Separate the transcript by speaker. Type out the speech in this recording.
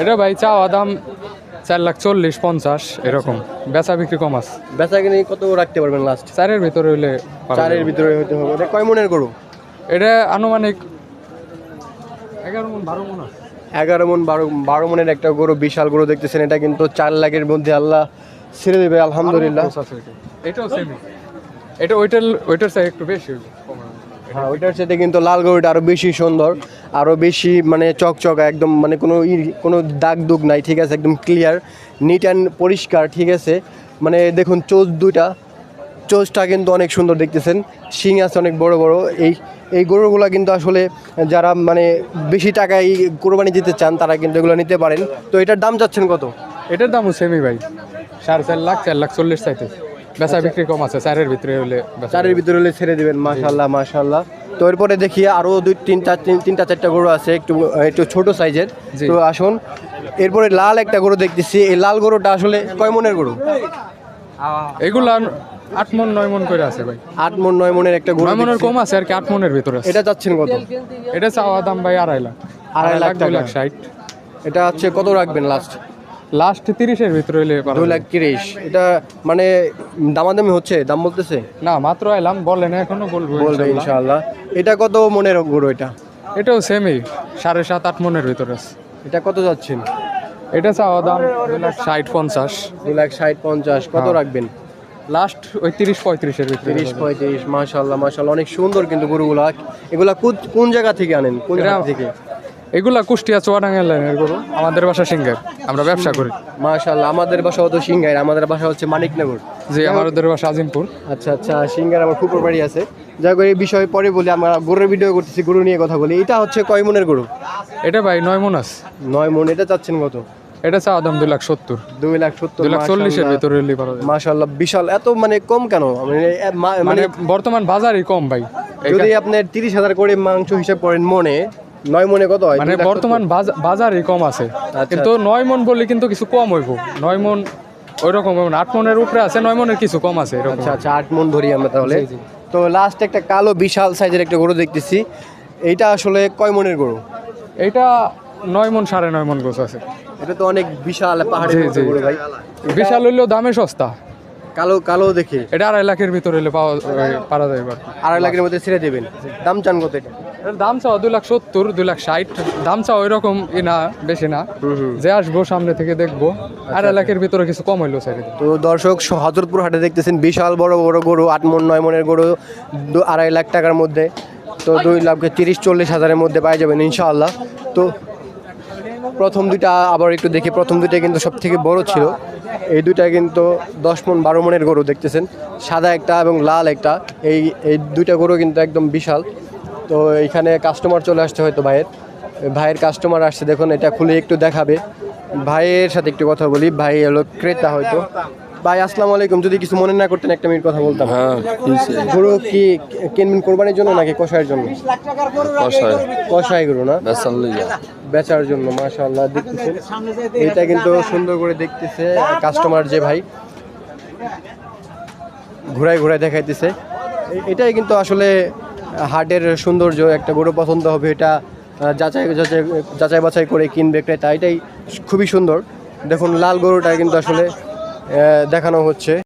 Speaker 1: এটা ভাই চাওয়া দাম চার লাখ চল্লিশ পঞ্চাশ এরকম। বেচা বিক্রি কম আছে।
Speaker 2: বেচা কিনে কত রাখতে পারবেন লাস্ট
Speaker 1: চারের ভিতরে হইলে
Speaker 2: চারের ভিতরে হইতে হবে। এটা কয় মনের গরু?
Speaker 1: এটা আনুমানিক এগারো মন বারো মন আছে।
Speaker 2: এগারো মন বারো বারো মনের একটা গরু বিশাল গরু দেখতেছেন। এটা কিন্তু চার লাখের মধ্যে আল্লাহ ছেড়ে দেবে আলহামদুলিল্লাহ।
Speaker 1: এটা। এটাও সেমি এটা ওইটার ওইটার চাই একটু বেশি।
Speaker 2: হ্যাঁ ওইটার সাথে কিন্তু লাল গরুটা আরও বেশি সুন্দর, আরও বেশি মানে চকচকা, একদম মানে কোনো কোনো দাগ দুগ নাই, ঠিক আছে, একদম ক্লিয়ার নিট অ্যান্ড পরিষ্কার, ঠিক আছে। মানে দেখুন চোজ দুইটা চোজটা কিন্তু অনেক সুন্দর দেখতেছেন, শিং আছে অনেক বড় বড়, এই এই গরুগুলো কিন্তু আসলে যারা মানে বেশি টাকায় কোরবানি দিতে চান, তারা কিন্তু এগুলো নিতে পারেন। তো এটার দাম চাচ্ছেন কত?
Speaker 1: এটার দামও সেমি ভাই, সাড়ে চার লাখ চার লাখ চল্লিশ চাইতে বেচা বিক্রি কম আছে চারের ভিতরে হলে
Speaker 2: চারের ভিতরে হলে ছেড়ে দিবেন মাশাল্লাহ মাশাল্লাহ তো এরপরে দেখি আরও দুই তিনটা তিনটা চারটা গরু আছে একটু একটু ছোট সাইজের। তো আসুন এরপরে লাল একটা গরু দেখতেছি এই লাল গরুটা আসলে কয় মনের গরু?
Speaker 1: এগুলা আট মন নয় মন করে আছে ভাই।
Speaker 2: আট মন নয় মনের একটা গরু
Speaker 1: মনের কম আছে আর কি আট মনের ভিতরে আছে।
Speaker 2: এটা যাচ্ছেন কত?
Speaker 1: এটা চাওয়া দাম ভাই আড়াই লাখ।
Speaker 2: আড়াই লাখ
Speaker 1: দুই। লাখ ষাট।
Speaker 2: এটা হচ্ছে কত রাখবেন লাস্ট
Speaker 1: লাস্ট তিরিশের ভিতরে পারা
Speaker 2: দুই লাখ তিরিশ। এটা মানে দামাদামি হচ্ছে দাম বলতেছে?
Speaker 1: না মাত্র এলাম বলেন এখনও বলব
Speaker 2: বলবে ইনশাআল্লাহ এটা কত মনের গরু এটা?
Speaker 1: এটাও সেমই সাড়ে সাত আট মনের ভিতরে আছে।
Speaker 2: এটা কত যাচ্ছেন?
Speaker 1: এটা চাওয়া দাম দুই লাখ ষাট পঞ্চাশ।
Speaker 2: দুই লাখ ষাট পঞ্চাশ। কত
Speaker 1: হ্যাঁ।
Speaker 2: রাখবেন?
Speaker 1: লাস্ট ওই তিরিশ পঁয়ত্রিশের ভিতরে
Speaker 2: তিরিশ পঁয়ত্রিশ মাশাল্লাহ মাশাল্লাহ অনেক সুন্দর কিন্তু গরুগুলা। এগুলা কোন জায়গা থেকে আনেন? কোন জায়গা থেকে?
Speaker 1: এগুলা কুষ্টিয়া চুয়াডাঙ্গা লাইনের গরু আমাদের বাসা সিঙ্গার আমরা ব্যবসা করি।
Speaker 2: মাশাল্লাহ আমাদের বাসা হতো সিংহাই আমাদের বাসা হচ্ছে মানিকনগর।
Speaker 1: যে আমাদের বাসা আজিমপুর।
Speaker 2: আচ্ছা আচ্ছা সিংহার আমার ফুপুর বাড়ি আছে। যাই হোক এই বিষয়ে পরে বলি আমরা গরুর ভিডিও করতেছি গরু নিয়ে কথা বলি। এটা হচ্ছে কয় মনের গরু?
Speaker 1: এটা ভাই নয় মন আছে।
Speaker 2: নয় মন এটা চাচ্ছেন কত?
Speaker 1: এটা চাওয়া দাম দুই লাখ সত্তর।
Speaker 2: দুই লাখ সত্তর
Speaker 1: দুই লাখ চল্লিশের ভিতরে।
Speaker 2: মাশাল্লাহ বিশাল এত মানে কম কেন? মানে
Speaker 1: মানে
Speaker 2: মানে
Speaker 1: বর্তমান বাজারই কম ভাই।
Speaker 2: যদি আপনার তিরিশ হাজার করে মাংস হিসাব করেন মনে নয় মনে কত হয়?
Speaker 1: মানে বর্তমান বাজা- বাজারই কম আছে। কিন্তু নয় মন বললে কিন্তু কিছু কম হইব। নয় মন ওই রকম আট মনের উপরে আছে নয় মনের কিছু কম আছে
Speaker 2: আচ্ছা আচ্ছা আট মন ধরি আমরা তাহলে। তো লাস্ট একটা কালো বিশাল সাইজের একটা গরু দেখতেছি। এইটা আসলে কয় মনের গরু?
Speaker 1: এইটা নয় মন সাড়ে নয় মন গোছ আছে।
Speaker 2: এটা তো অনেক বিশাল পাহাড়ের গরু ভাই।
Speaker 1: বিশাল হইলেও দামে সস্তা।
Speaker 2: কালো কালো দেখে।
Speaker 1: এটা আড়াই লাখের ভিতরে হলে পাওয়া পারা আর
Speaker 2: আড়াই লাখের মধ্যে ছেড়ে দেবেন। দাম চান কত এটা?
Speaker 1: দাম চাওয়া দুই লাখ সত্তর দুই লাখ ষাট। দাম চাওয়া ওই রকম ই না বেশি না। যে আসব সামনে থেকে দেখব। আড়াই লাখের ভিতরে কিছু কম হইল স্যার
Speaker 2: তো দর্শক হজরতপুর হাটে দেখতেছেন বিশাল বড় বড় গরু আট মন নয় মনের গরু আড়াই লাখ টাকার মধ্যে। তো দুই লাখ তিরিশ চল্লিশ হাজারের মধ্যে পাই যাবেন ইনশাআল্লাহ। তো প্রথম দুইটা আবার একটু দেখি। প্রথম দুইটা কিন্তু সব থেকে বড় ছিল। এই দুইটা কিন্তু দশ মন বারো মনের গরু দেখতেছেন। সাদা একটা এবং লাল একটা। এই এই দুইটা গরু কিন্তু একদম বিশাল। তো এখানে কাস্টমার চলে আসছে হয়তো ভাইয়ের। ভাইয়ের কাস্টমার আসছে দেখুন এটা খুলে একটু দেখাবে। ভাইয়ের সাথে একটু কথা বলি ভাই হলো ক্রেতা হয়তো। ভাই আসসালামু আলাইকুম যদি কিছু মনে না করতেন একটা মিনিট কথা বলতাম।
Speaker 3: হ্যাঁ
Speaker 2: গরু কি কিনবেন কোরবানির জন্য নাকি কষায়ের জন্য?
Speaker 3: কষায়
Speaker 2: গরু না? বেচার জন্য মাশাআল্লাহ দেখতেছেন। এটা কিন্তু সুন্দর করে দেখতেছে কাস্টমার যে ভাই। ঘুরাই ঘুরাই দেখাইতেছে। এটাই কিন্তু আসলে হাটের সৌন্দর্য, একটা গরু পছন্দ হবে, এটা যাচাই যাচাই যাচাই বাছাই করে কিনবে ক্রেতা, এটাই খুবই সুন্দর। দেখুন, লাল গরুটা কিন্তু আসলে দেখানো হচ্ছে।